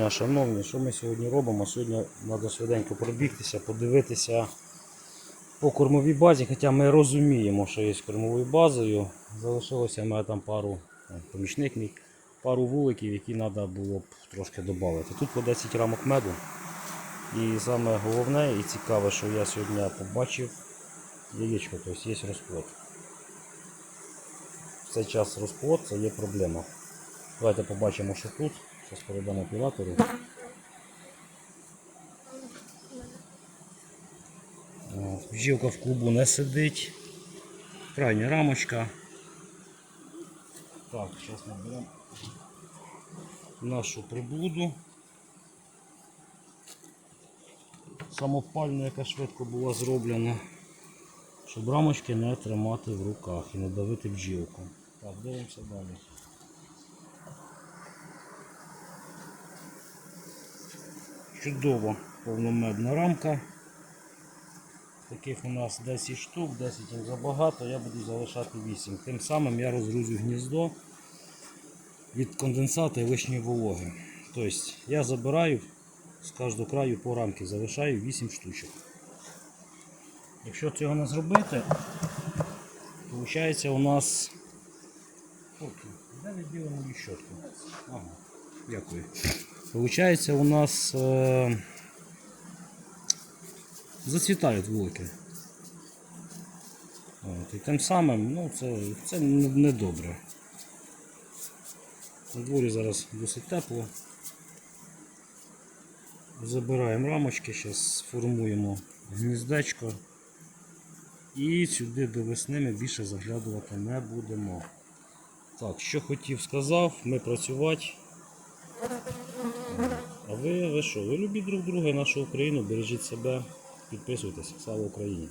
дня, шановні. Що ми сьогодні робимо? Сьогодні треба швиденько пробігтися, подивитися по кормовій базі, хоча ми розуміємо, що є з кормовою базою. Залишилося в там пару помічник мій, пару вуликів, які треба було б трошки додати. Тут по 10 рамок меду. І саме головне і цікаве, що я сьогодні побачив яєчко, тобто є розплод. В цей час розплод це є проблема. Давайте побачимо, що тут. Передамо оператору. От, Бджілка в клубу не сидить. Крайня рамочка. Так, зараз ми беремо нашу приблуду. Самопальну, яка швидко була зроблена, щоб рамочки не тримати в руках і не давити бджілку. Так, дивимося далі. Чудово повномедна рамка. Таких у нас 10 штук, 10 їм забагато, я буду залишати 8. Тим самим я розгрузю гніздо від конденсата і лишньої вологи. Тобто я забираю з кожного краю по рамки, залишаю 8 штучок. Якщо цього не зробити, виходить у нас. Де відділимо щотку? Ага, дякую. Получається у нас е, зацвітають вулики. От, і тим самим ну, це, це не, не добре. На дворі зараз досить тепло. Забираємо рамочки, зараз сформуємо гніздечко. І сюди до весни ми більше заглядувати не будемо. Так, що хотів сказав, ми працювати. Ви, ви що? Ви любіть друг друга нашу Україну, бережіть себе, підписуйтесь. Слава Україні!